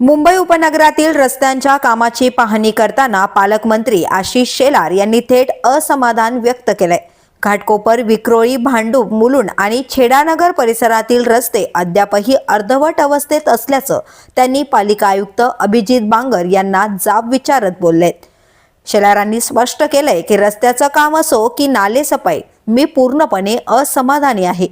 मुंबई उपनगरातील रस्त्यांच्या कामाची पाहणी करताना पालकमंत्री आशिष शेलार यांनी थेट असमाधान व्यक्त केलंय. घाटकोपर विक्रोळी भांडूप मुलुंड आणि छेडानगर परिसरातील रस्ते अद्यापही अर्धवट अवस्थेत असल्याचं त्यांनी पालिका आयुक्त अभिजित बांगर यांना जाब विचारत बोललेत शेलारांनी स्पष्ट केलंय की रस्त्याचं काम असो की नाले सफाई मी पूर्णपणे असमाधानी आहे.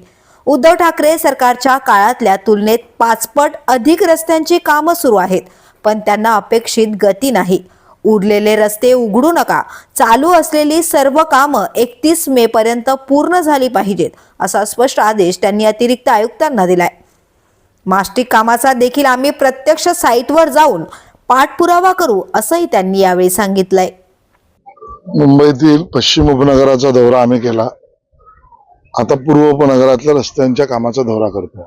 उद्धव ठाकरे सरकारच्या काळातल्या तुलनेत पाचपट अधिक रस्त्यांची कामं सुरू आहेत पण त्यांना अपेक्षित गती नाही. उरलेले रस्ते उघडू नका. चालू असलेली सर्व कामं एकतीस मे पर्यंत पूर्ण झाली पाहिजेत असा स्पष्ट आदेश त्यांनी अतिरिक्त आयुक्तांना दिलाय. मास्टिक कामाचा देखील आम्ही प्रत्यक्ष साईटवर जाऊन पाठपुरावा करू असंही त्यांनी यावेळी सांगितलंय. मुंबईतील पश्चिम उपनगराचा दौरा आम्ही केला. आता पूर्व उपनगरातल्या रस्त्यांच्या कामाचा दौरा करतो.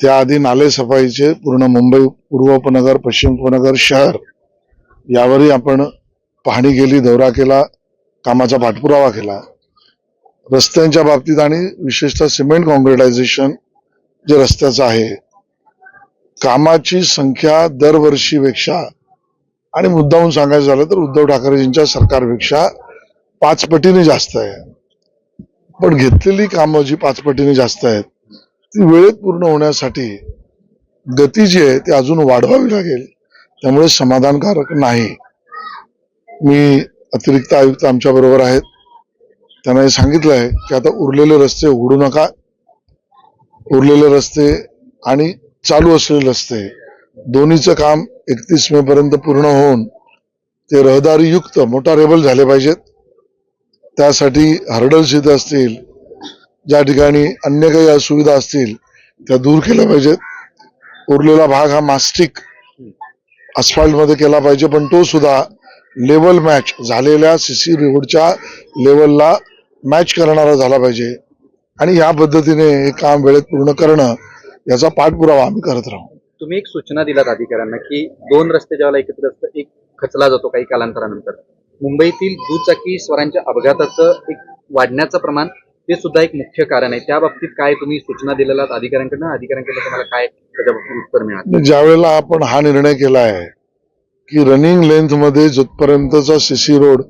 त्याआधी नाले सफाईचे पूर्ण मुंबई पूर्व उपनगर पश्चिम उपनगर शहर यावरही आपण पाहणी केली दौरा केला कामाचा पाठपुरावा केला. रस्त्यांच्या बाबतीत आणि विशेषतः सिमेंट कॉन्क्रिटायझेशन जे रस्त्याचं आहे कामाची संख्या दरवर्षीपेक्षा आणि मुद्दाहून सांगायचं झालं तर उद्धव ठाकरेजींच्या सरकारपेक्षा पाच पटीने जास्त आहे. पण घेतलेली कामं जी पाचपटीने जास्त आहेत ती वेळेत पूर्ण होण्यासाठी गती जी आहे ती अजून वाढवावी लागेल. त्यामुळे समाधानकारक नाही. मी अतिरिक्त आयुक्त आमच्या बरोबर आहेत. त्यांना हे आहे की आता उरलेले रस्ते उघडू नका. उरलेले रस्ते आणि चालू असलेले रस्ते दोन्हीचं काम एकतीस मे पर्यंत पूर्ण होऊन ते रहदारी युक्त मोटारेबल झाले पाहिजेत. त्यासाठी हर्डल्स इथे असतील ज्या ठिकाणी अन्य काही असुविधा असतील त्या दूर केल्या पाहिजेत. उरलेला भाग हा मास्टिकमध्ये केला पाहिजे पण तो सुद्धा लेवल मॅच झालेल्या सीसी रोडच्या लेवलला मॅच करणारा झाला पाहिजे. आणि या पद्धतीने हे काम वेळेत पूर्ण करणं याचा पाठपुरावा आम्ही करत राहू. तुम्ही एक सूचना दिलात अधिकाऱ्यांना की दोन रस्ते ज्यावेळेला एकत्र एक खचला जातो काही कालांतरानंतर. मुंबईतील दुचाकी स्वरांच्या अपघाताचं एक वाढण्याचं प्रमाण ते सुद्धा एक मुख्य कारण आहे. त्या बाबतीत काय तुम्ही सूचना दिलेल्या आहेत अधिकाऱ्यांकडनं? अधिकाऱ्यांकडनं तुम्हाला काय त्याच्या बाबतीत उत्तर मिळालं? ज्या वेळेला आपण हा निर्णय केला आहे की रनिंग लेंथमध्ये जोपर्यंतचा सीसी रोड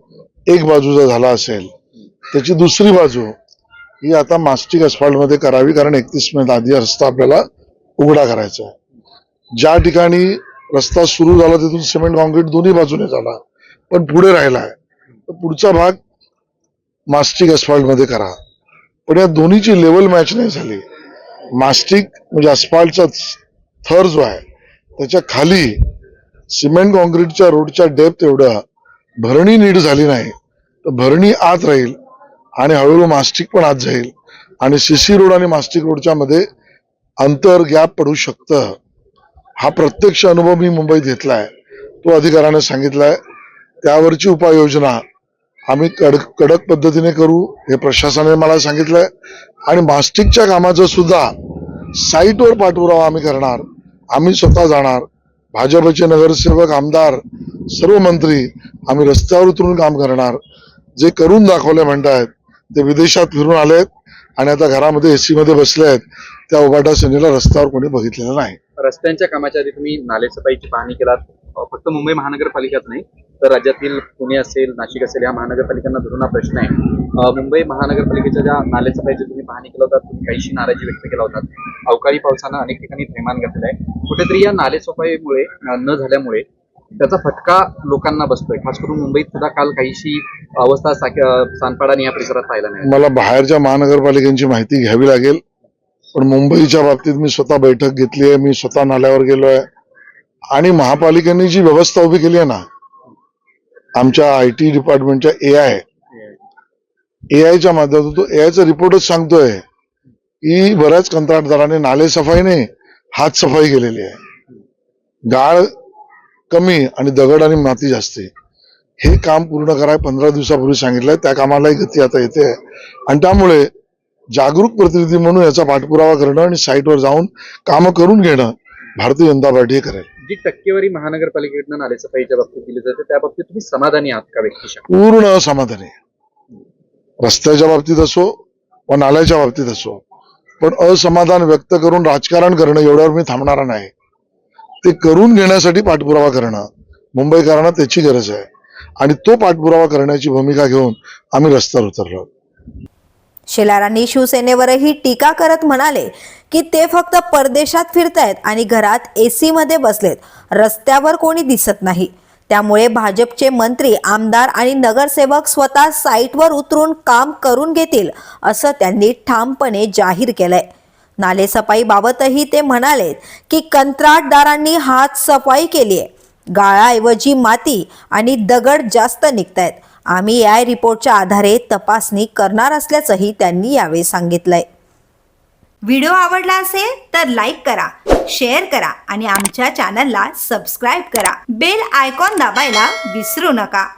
एक बाजूचा झाला असेल त्याची दुसरी बाजू ही आता मास्टिक अस्फाल्टमध्ये करावी कारण एकतीस मे आधी रस्ता आपल्याला उघडा करायचा आहे. ज्या ठिकाणी रस्ता सुरू झाला तिथून सिमेंट कॉन्क्रीट दोन्ही बाजूने झाला पण पुढे राहिला आहे. पुढचा भाग मास्टिकमध्ये करा. पण या दोन्हीची लेवल मॅच नाही झाली. मास्टिक म्हणजे अस्फाल्टचा थर जो आहे त्याच्याखाली सिमेंट कॉन्क्रीटच्या रोडच्या डेप्थ एवढं भरणी नीट झाली नाही. तर भरणी आत राहील आणि हळूहळू मास्टिक पण आत जाईल. आणि सीसी रोड आणि मास्टिक रोडच्या मध्ये अंतर गॅप पडू शकतं. हा प्रत्यक्ष अनुभव मी मुंबईत घेतला आहे तो अधिकाऱ्याने सांगितलाय. त्यावरची उपाययोजना आम्ही कडक कडक पद्धतीने करू हे प्रशासनाने मला सांगितलंय. आणि मास्टिकच्या कामाचं सुद्धा साईटवर पाठपुरावा आम्ही करणार. आम्ही स्वतः जाणार. भाजपचे नगरसेवक आमदार सर्व मंत्री आम्ही रस्त्यावर उतरून काम करणार. जे करून दाखवले म्हणतायत ते विदेशात फिरून आलेत आणि आता घरामध्ये एसी मध्ये बसले आहेत. त्या उभाटा सेनेला रस्त्यावर कोणी बघितलेलं नाही. रस्त्यांच्या कामाच्या आधी तुम्ही नालेसफाईची पाहणी केलात. फक्त मुंबई महानगरपालिकाच नाही तर राज्यातील पुणे असेल नाशिक असेल या महानगरपालिकांना धरून हा प्रश्न आहे. मुंबई महानगरपालिकेच्या ज्या नालेसफाईची तुम्ही पाहणी केला होता तुम्ही काहीशी नाराजी व्यक्त केला होता. अवकाळी पावसानं अनेक ठिकाणी थैमान घातलेलं आहे. कुठेतरी या नालेसफाईमुळे न झाल्यामुळे त्याचा फटका लोकांना बसतोय. खास करून मुंबईत सुद्धा काल काहीशी अवस्था साक- आणि या परिसरात पाहायला मिळाली. मला बाहेरच्या महानगरपालिकांची माहिती घ्यावी लागेल पण मुंबईच्या बाबतीत मी स्वतः बैठक घेतली आहे. मी स्वतः नाल्यावर गेलोय आणि महापालिकेने जी व्यवस्था उभी केली आहे ना आमच्या आय टी डिपार्टमेंटच्या ए आय ए आयच्या माध्यमातून तो ए आयचा रिपोर्टच सांगतोय की बऱ्याच कंत्राटदाराने नाले सफाईने हात सफाई केलेली आहे. गाळ कमी आणि दगड आणि माती जास्ती. हे काम पूर्ण कराय पंधरा दिवसापूर्वी सांगितलंय त्या कामालाही गती आता येते आणि त्यामुळे जागरूक प्रतिनिधी म्हणून याचा पाठपुरावा करणं आणि साईटवर जाऊन कामं करून घेणं भारतीय जनता पार्टी करेल जी टक्केवारी महानगरपालिकेकडनं नालेसफाईच्या बाबतीत दिली जाते त्या बाबतीत तुम्ही समाधानी आहात का व्यक्तिशा पूर्ण असमाधानी आहे. रस्त्याच्या बाबतीत असो व नाल्याच्या बाबतीत असो. पण असमाधान व्यक्त करून राजकारण करणं एवढ्यावर मी थांबणारा नाही. ते करून घेण्यासाठी पाठपुरावा करणं मुंबईकरांना त्याची गरज आहे. आणि तो पाठपुरावा करण्याची भूमिका घेऊन आम्ही रस्त्यावर उतरलो. शेलारांनी शिवसेनेवरही टीका करत म्हणाले की ते फक्त परदेशात फिरतायत आणि घरात एसी मध्ये बसलेत. रस्त्यावर कोणी दिसत नाही. त्यामुळे भाजपचे मंत्री आमदार आणि नगरसेवक स्वतः साईटवर उतरून काम करून घेतील असं त्यांनी ठामपणे जाहीर केलंय. नालेसफाईबाबतही ते म्हणाले की कंत्राटदारांनी हात सफाई केली आहे गाळाऐवजी माती आणि दगड जास्त निघतायत. आम्ही आय रिपोर्टच्या आधारे तपासणी करणार असल्याचंही त्यांनी यावेळी सांगितलंय. व्हिडिओ आवडला असेल तर लाईक करा शेअर करा आणि आमच्या चॅनलला सबस्क्राईब करा. बेल आयकॉन दाबायला विसरू नका.